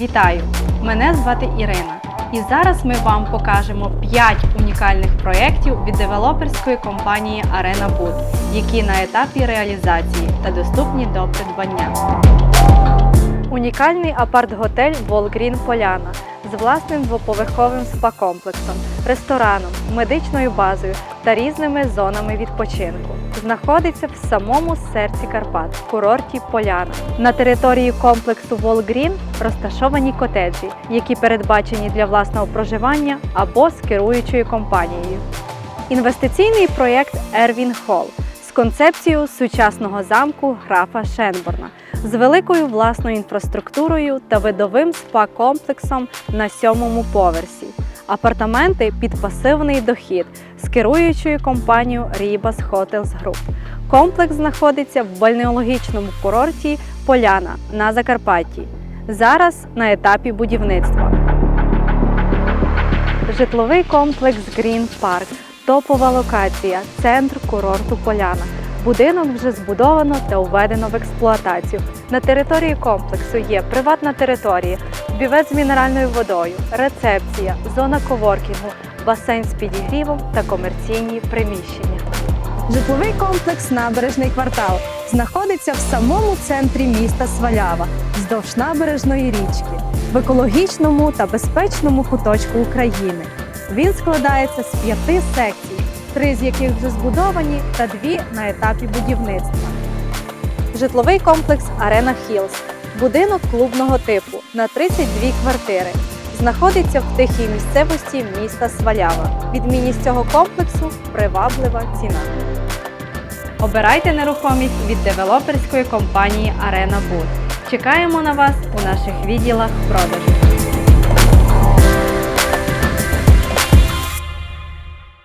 Вітаю! Мене звати Ірина. І зараз ми вам покажемо 5 унікальних проєктів від девелоперської компанії Arena які на етапі реалізації та доступні до придбання. Унікальний апарт-готель Волгрін Поляна з власним двоповерховим спа-комплексом, рестораном, медичною базою та різними зонами відпочинку. Знаходиться в самому серці Карпат, в курорті Поляна. На території комплексу Волгрін розташовані котеджі, які передбачені для власного проживання або з керуючою компанією. Інвестиційний проєкт Ервін Холл з концепцією сучасного замку графа Шенборна з великою власною інфраструктурою та видовим спа-комплексом на сьомому поверсі. Апартаменти під пасивний дохід з керуючою компанією Ribas Hotels Group. Комплекс знаходиться в бальнеологічному курорті Поляна на Закарпатті. Зараз на етапі будівництва. Житловий комплекс Green Park – топова локація, центр курорту Поляна. Будинок вже збудовано та введено в експлуатацію. На території комплексу є приватна територія, бівець з мінеральною водою, рецепція, зона коворкінгу, басейн з підігрівом та комерційні приміщення. Житловий комплекс Набережний квартал знаходиться в самому центрі міста Свалява, вздовж набережної річки, в екологічному та безпечному куточку України. Він складається з п'яти секцій, три з яких вже збудовані, та дві на етапі будівництва. Житловий комплекс Арена Хілс. Будинок клубного типу на 32 квартири. Знаходиться в тихій місцевості міста Свалява. Відмінність цього комплексу приваблива ціна. Обирайте нерухомість від девелоперської компанії Арена Буд. Чекаємо на вас у наших відділах продажу.